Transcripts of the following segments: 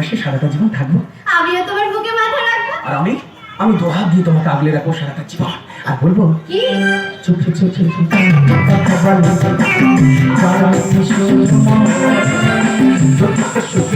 পাশে সারাটা জীবন থাকব? আমিও তোমার বুকে মাথা রাখব। আর আমি? আমি দোহাত দিয়ে তোমাকে আগলে রাখব সারাটা জীবন। আর বলব কি? চুপ চুপ চুপ চুপ চুপ। চোখে চোখে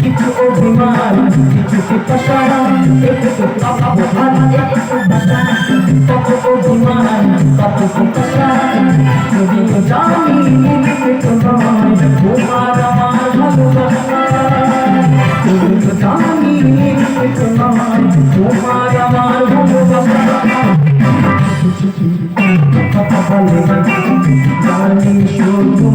কিছু অভিমান কিছু কত অভিমান কত পিপাসা জানি কথা বলে জানি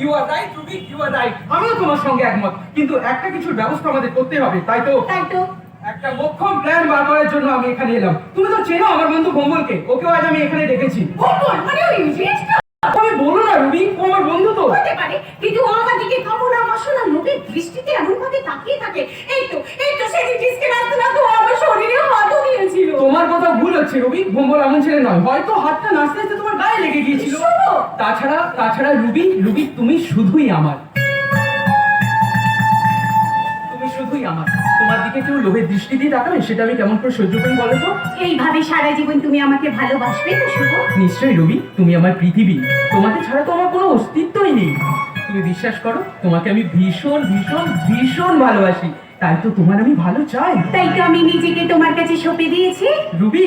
you are right Ruby you are right আমিও তোমার সঙ্গে একমত। কিন্তু একটা কিছুর ব্যবস্থা আমাদের করতে হবে তাই তো? তাই তো। একটা মোক্ষম প্ল্যান বার করার জন্য আমি এখানে এলাম। তুমি তো চেনো আমার বন্ধু ভোম্বলকে ওকেও আজ আমি এখানে দেখেছি। মানে ওই ইডিয়েটটা আমি বলো না রুবি ও আমার বন্ধু তো। হতে পারে কিন্তু ও আমার দিকে কামনা বাসনা লোভের দৃষ্টিতে এমন ভাবে তাকিয়ে থাকে। এই তো এই তো সেদিন ডিস্কে নাচতে নাচতে ও আমার শরীরে হাতও দিয়েছিল। তোমার কথা ভুল হচ্ছে রুবি ভোম্বল এমন ছেলে নয়। হয়তো হাতটা নাচতে নাচতে তোমার গায়ে লেগে গিয়েছিল। তাছাড়া তাছাড়া রুবি রুবি তুমি শুধুই আমার। তুমি শুধুই আমার। তোমার দিকে কেউ লোভের দৃষ্টি দিয়ে তাকাবে সেটা আমি কেমন করে সহ্য করি বলো তো? এইভাবে সারা জীবন তুমি আমাকে ভালোবাসবে তো শুভ? নিশ্চয়ই রবি তুমি আমার পৃথিবী। তোমাকে ছাড়া তো আমার কোনো অস্তিত্বই নেই। তুমি বিশ্বাস করো তোমাকে আমি ভীষণ ভীষণ ভীষণ ভালোবাসি। তাই তো তোমার আমি ভালো চাই। তাই তো আমি নিজেকে তোমার কাছে সঁপে দিয়েছি। রুবি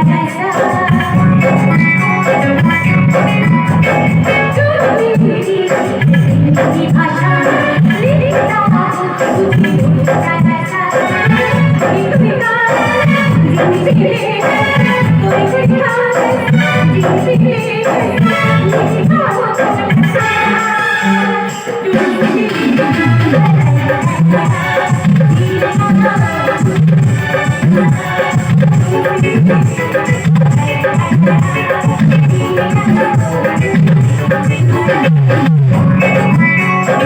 ভাষা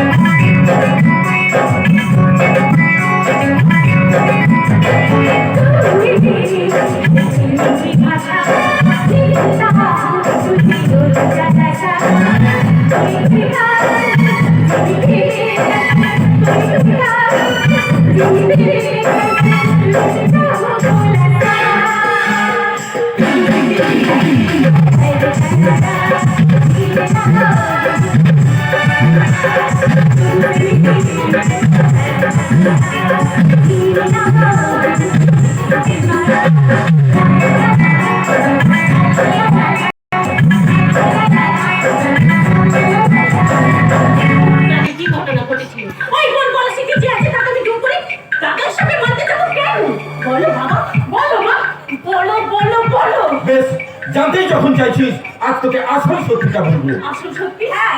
জানতেই যখন চাইছিস আজ তোকে আসল সত্যিটা বলব। আসল সত্যি? হ্যাঁ।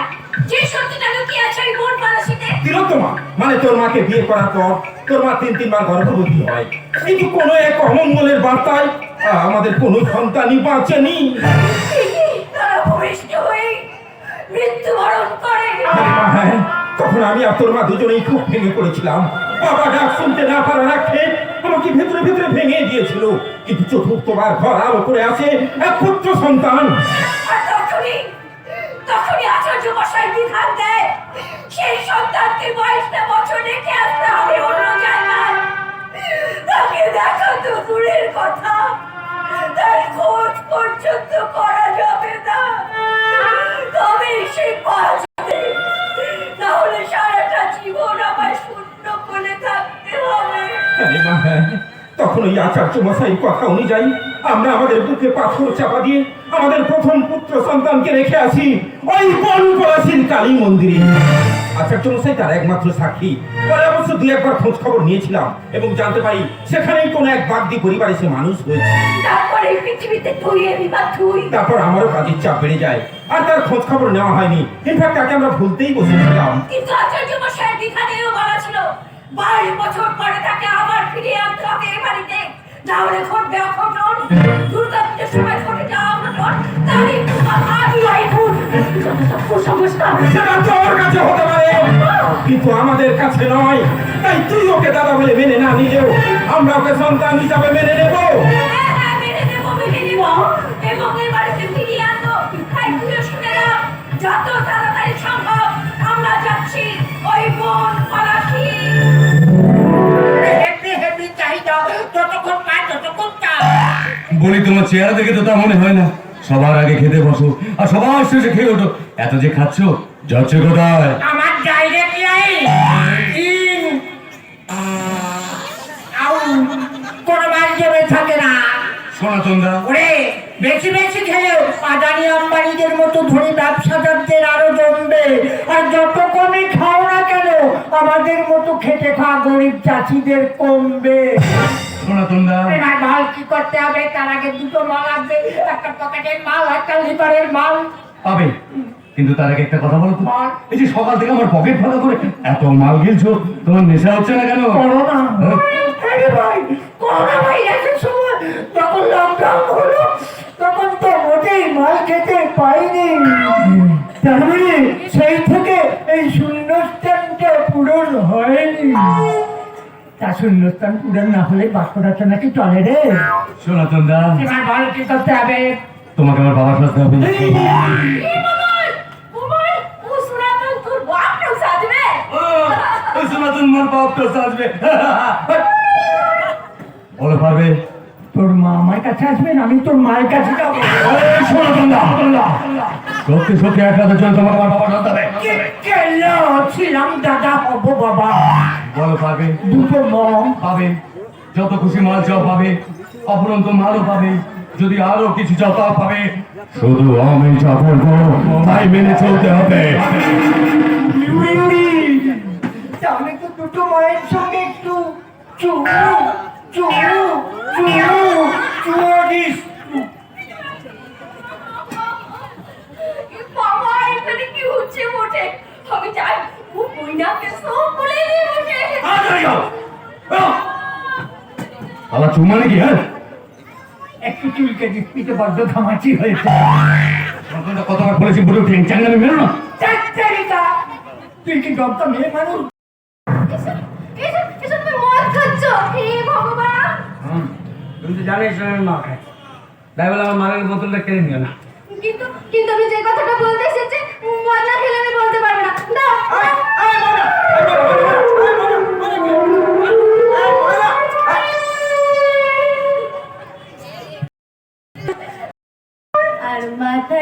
যে সত্যিটা লুকিয়ে আছে ওই মন পলাশিতে তিলোত্তমা মানে তোর মাকে বিয়ে করার পর তোর মা তিন তিনবার গর্ভবতী হয়। কিন্তু কোনো এক অমঙ্গলের বার্তায় আমাদের কোনো সন্তানই বাঁচেনি। মৃত্যুবরণ করে। হ্যাঁ, তখন আমি আর তোর মা দুজনেই খুব ভেঙে পড়েছিলাম। বাবা ডাক শুনতে না পারা আক্ষে আমাকে ভেতরে ভেতরে ভেঙে দিয়েছিল কিন্তু চতুর্থবার ঘর আলো করে আসে এক পুত্র সন্তান। তখনই সেই সন্তানকে অন্য জায়গায়। তো কথা। তার খোঁজ পর্যন্ত করা যাবে না। আচার্য মশাইয়ের কথা অনুযায়ী আমরা আমাদের বুকে পাথর চাপা দিয়ে আমাদের প্রথম পুত্র সন্তানকে রেখে আসি ওই বন কালী মন্দিরে। আচার্য মশাই তার একমাত্র সাক্ষী। পরে অবশ্য দুই একবার খোঁজ খবর নিয়েছিলাম এবং জানতে পারি সেখানেই কোনো এক বাগদি পরিবারে সে মানুষ হয়েছে। তারপরে পৃথিবীতে তুই এলি বা তুই? তারপর আমারও কাজের চাপ বেড়ে যায় আর তার খোঁজ খবর নেওয়া হয়নি। ইনফ্যাক্ট তাকে আমরা ভুলতেই বসেছিলাম। কিন্তু আচার্য মশাইয়ের বিধানেও বলা ছিল বাইশ বছর পরে তাকে আবার ফিরিয়ে আনতে হবে এ বাড়িতে। না হলে ঘটবে অঘটন। দুর্গা পুজোর সময় ঘটে যাওয়া অঘটন কিন্তু আমাদের কাছে নয়। তাই তুই ওকে দাদা বলে মেনে না নিলেও আমরা ওকে সন্তান হিসাবে মেনে নেব। হ্যাঁ, হ্যাঁ, বলি তোমার চেহারা দেখে তো তা মনে হয় না। সবার আগে খেতে বসো আর সবার শেষে খেয়ে ওঠো। এত যে খাচ্ছ যাচ্ছে কোথায়? আমার ডাইরেক্ট লাইন ইন আউ কোনো মাল থাকে না। সনাতন দা ওরে বেশি বেশি খেলেও আদানি আম্বানিদের মতো ধনী ব্যবসাদারদের আরও জমবে আর যত কমই খাও না কেন আমাদের মতো খেটে খাওয়া গরিব চাষিদের কমবে। দা এবার মাল কি করতে হবে? তার আগে দুটো মাল আসবে একটা পকেটের মাল একটা লিভারের মাল। পাবে। কিন্তু তার আগে একটা কথা বলো তো। এই যে সকাল থেকে আমার পকেট ফাঁকা করে এত মাল গিলছো তোমার নেশা হচ্ছে না কেন? করোনা হ্যাঁ? ভাই করোনা ভাইরাসের সময় যখন লকডাউন হলো তখন তো মোটেই মাল খেতে পাইনি। মানে সেই থেকে এই শূন্যস্থানটা পূরণ হয়নি। তা শূন্যস্থান পূরণ না হলে চলে রে। সনাতন দা এবার বল কি করতে হবে? তোমাকে আমার বাবার সাথে হবে। সনাতন মোর বাপ তো আসবে বলো পারবে? তোর মা আমার কাছে আসবেন আমি তোর মায়ের কাছে যাব। সনাতন দা সত্যি সত্যি এক রাতের জন্য তোমাকে আমার বাবার হবে। ছিলাম দাদা হব বাবা। বলো পারবে দুটো মম। পাবে। যত খুশি মাল চাও পাবে। অপরন্ত মালও পাবে। যদি আরও কিছু চাও তাও পাবে। শুধু আমি যা বলব তাই মেনে চলতে হবে। তাহলে তো দুটো মায়ের সঙ্গে একটু চুমু চুমু চুমু চুমু দিস বাবা এখানে কি হচ্ছে মোটে আমি যাই ও মইনাকে সব বলে দিয়ে বসে আলা চুমা নাকি হ্যাঁ? একটু চুলকে পিঠে বড্ড ঘামাচি হয়েছে। কতবার বলেছি বুড়ো ট্রেন চ্যাঙ্গালে মেরো না তুই কি দমটা মেয়ে মানুষ? তুমি তো জানিস আমি মা খাই। তাই বলে আমার মারের বোতলটা কেড়ে নিও না। কিন্তু কিন্তু আমি যে কথাটা বলতে এসেছি মদ না খেলে আমি বলতে পারব না। দাও।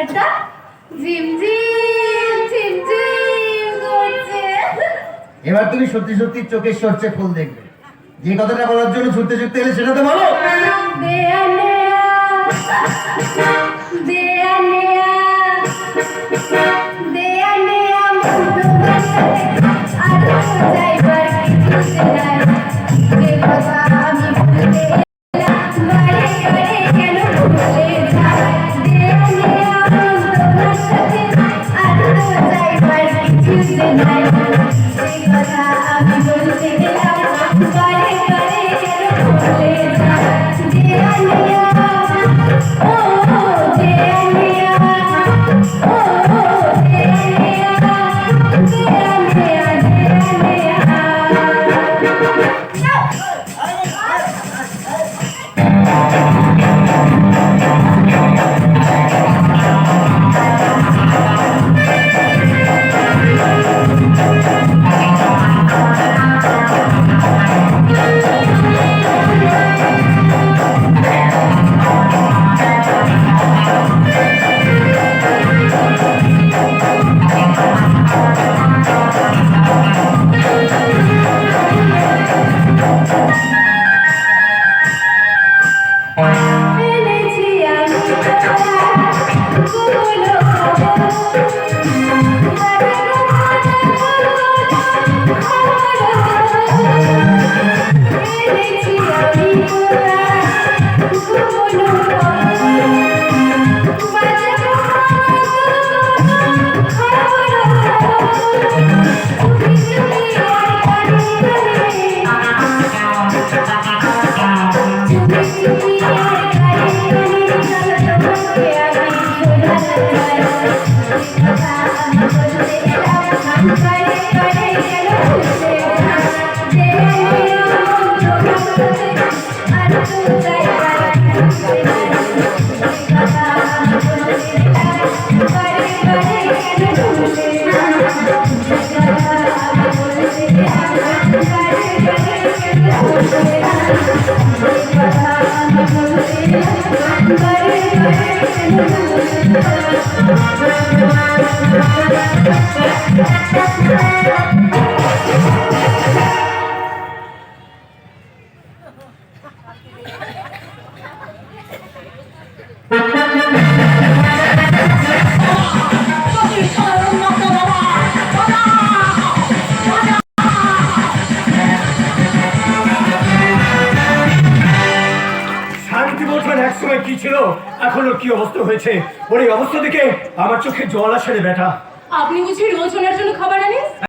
মাথাটা ঝিমঝিম ঝিমঝিম করছে। এবার তুমি সত্যি সত্যি চোখের সরছে ফুল দেখবে। যে কথাটা বলার জন্য ছুটতে ছুটতে এলে সেটা তো বলো। আর যাইবার কিছু নাই। আমি ভুলে একসময় কি ছিল? এখন কি অবস্থা হয়েছে? ওর অবস্থা দেখে আমার চোখে জল আসে বেটা। আপনি বুঝি রোজ ওনার জন্য খাবার আনেন